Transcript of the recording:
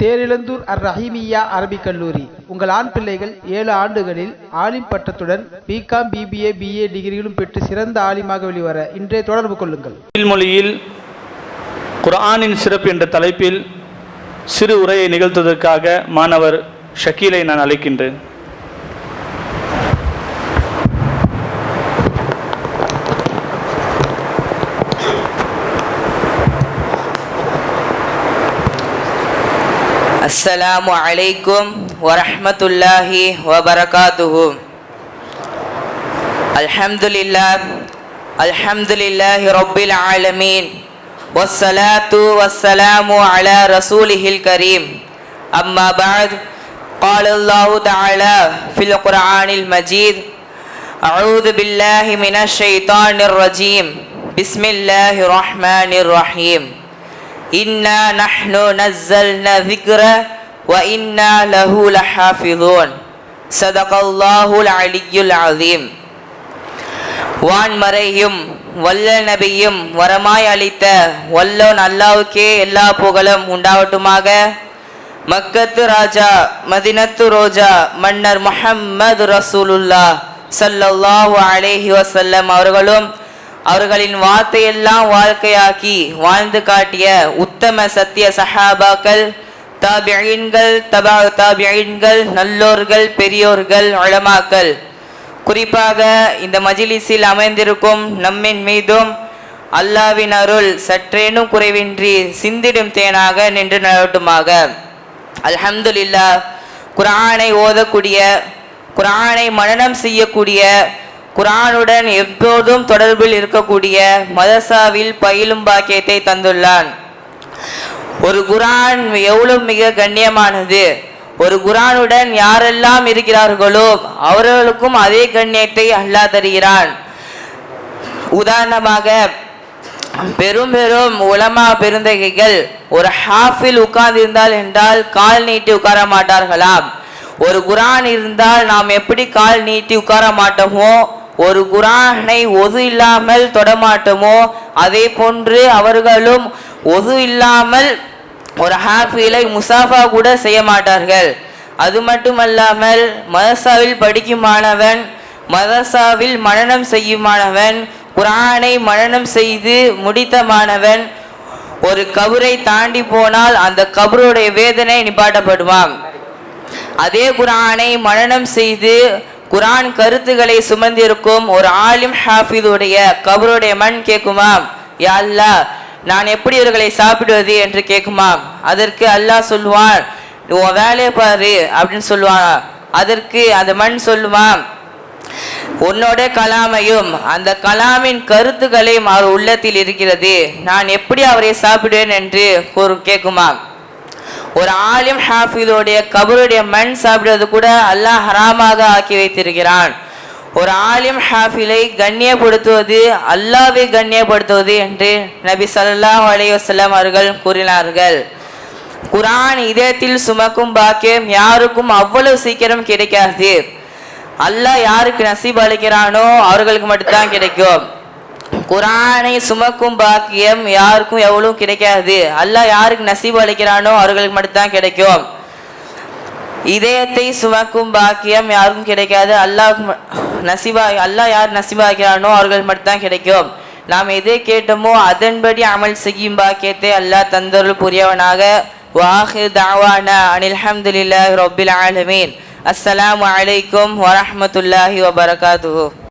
தேரிழந்தூர் அர் ரஹீமியா அரபிக் கல்லூரி. உங்கள் ஆண் பிள்ளைகள் ஏழு ஆண்டுகளில் ஆலிம் பட்டத்துடன் பிகாம் பிபிஏ பிஏ டிகிரிகளும் பெற்று சிறந்த ஆலிமாக வெளிவர இன்றைய தொடர்பு கொள்ளுங்கள். மொழியில் குர்ஆனின் சிறப்பு என்ற தலைப்பில் சிறு உரையை நிகழ்த்துவதற்காக மாணவர் ஷக்கீலை நான் அழைக்கின்றேன். السلام عليكم ورحمة الله وبركاته. الحمد لله الحمد لله رب العالمين والصلاة والسلام على رسوله الكريم. أما بعد قال الله تعالى في القرآن المجيد أعوذ بالله من الشيطان الرجيم. بسم الله الرحمن الرحيم. إنا نحن نزلنا ذكر وإنا له لحافظون صدق الله العلي العظيم வான்மறையும் வல்ல நபியும் வரமாய் அளித்த வல்லோன் அல்லாவுக்கே எல்லா புகழும் உண்டாவட்டுமாக மக்கத்து ராஜா மதினத்து ரோஜா மன்னர் முஹம்மது ரசூலுல்லா ஸல்லல்லாஹு அலைஹி வஸல்லம் அவர்களும் அவர்களின் வார்த்தையெல்லாம் வாழ்க்கையாக்கி வாழ்ந்து காட்டிய உத்தம சத்திய சஹாபாக்கள் தாபியீன்கள் தபா தாபியீன்கள் நல்லோர்கள் பெரியோர்கள் உலமாக்கள். குறிப்பாக இந்த மஜிலிஸில் அமைந்திருக்கும் நம்மின் மீதும் அல்லாவின் அருள் சற்றேனும் குறைவின்றி சிந்திடும் தேனாக நின்று நடட்டுமாக அல்ஹம்துலில்லா குரானை ஓதக்கூடிய குரானை மனநம் செய்யக்கூடிய குரானுடன் எப்போதும் தொடர்பில் இருக்கக்கூடிய மதசாவில் பயிலும் பாக்கியத்தை தந்துள்ளான். ஒரு குரான் எவ்வளவு மிக கண்ணியமானது. ஒரு குரானுடன் யாரெல்லாம் இருக்கிறார்களோ அவர்களுக்கும் அதே கண்ணியத்தை அல்லா தருகிறான். உதாரணமாக பெரும் பெரும் உலமா பெருந்தகைகள் ஒரு ஹாஃபில் உட்கார்ந்திருந்தால் என்றால் கால் நீட்டி உட்கார மாட்டார்களாம். ஒரு குரான் இருந்தால் நாம் எப்படி கால் நீட்டி உட்கார மாட்டோமோ ஒரு குரானை ஒது இல்லாமல் தொடமாட்டோமோ? அதே போன்று அவர்களும் ஒது இல்லாமல் ஒரு ஹாஃபிலை முசாஃபா கூட செய்ய மாட்டார்கள். அது மட்டுமல்லாமல் மதசாவில் படிக்கும் மாணவன் மதசாவில் மனனம் செய்யும் மாணவன் குரானை மரணம் செய்து முடித்த மாணவன் ஒரு கபரை தாண்டி போனால் அந்த கபருடைய வேதனை நிப்பாட்டப்படுவான். அதே குரானை மரணம் செய்து குரான் கருத்துக்களை சுமந்திருக்கும் ஒரு ஆலிம் ஹாஃபிதுடைய கபருடைய மண் கேட்குமாம் யா அல்லாஹ் நான் எப்படி இவர்களை சாப்பிடுவது என்று கேட்குமாம் அதற்கு அல்லாஹ் சொல்லுவான் உன் வேலையை பாரு அப்படின்னு சொல்லுவான் அதற்கு அந்த மண் சொல்லுமாம் உன்னோட கலாமையும் அந்த கலாமின் கருத்துக்களையும் அவர் உள்ளத்தில் இருக்கிறது. நான் எப்படி அவரை சாப்பிடுவேன் என்று கூறு கேட்குமாம் ஒரு ஆலிம் ஹாஃபிதோடைய கபருடைய மண் சாப்பிடுவது கூட அல்லாஹ் ஹராமாக ஆக்கி வைத்திருக்கிறான். ஒரு ஆலிம் ஹாஃபிலை கண்ணியப்படுத்துவது அல்லாவை கண்ணியப்படுத்துவது என்று நபி சல்லா அலைஹி அவர்கள் கூறினார்கள். குரான் இதயத்தில் சுமக்கும் பாக்கியம் யாருக்கும் அவ்வளவு சீக்கிரம் கிடைக்காது. அல்லாஹ் யாருக்கு நசீப் அளிக்கிறானோ அவர்களுக்கு மட்டும்தான் கிடைக்கும். குரானை சுமக்கும் பாக்கியம் யாருக்கும் எவ்வளவு கிடைக்காது. அல்லாஹ் யாருக்கு நசீபு அளிக்கிறானோ அவர்களுக்கு மட்டும்தான் கிடைக்கும். இதயத்தை சுமக்கும் பாக்கியம் யாருக்கும் கிடைக்காது. அல்லாஹ் நசீபா அல்லாஹ் யார் நசீபாக்கிறானோ அவர்கள் மட்டும்தான் கிடைக்கும். நாம் எதை கேட்டோமோ அதன்படி அமல் செய்யும் பாக்கியத்தை அல்லாஹ் தந்தருள் புரியவனாக. வாஹிர் தாவானா அனில் ரொபில் ஆலமீன். அஸ்ஸலாமு அலைக்கும் வரஹ்மத்துல்லாஹி வபரகாத்து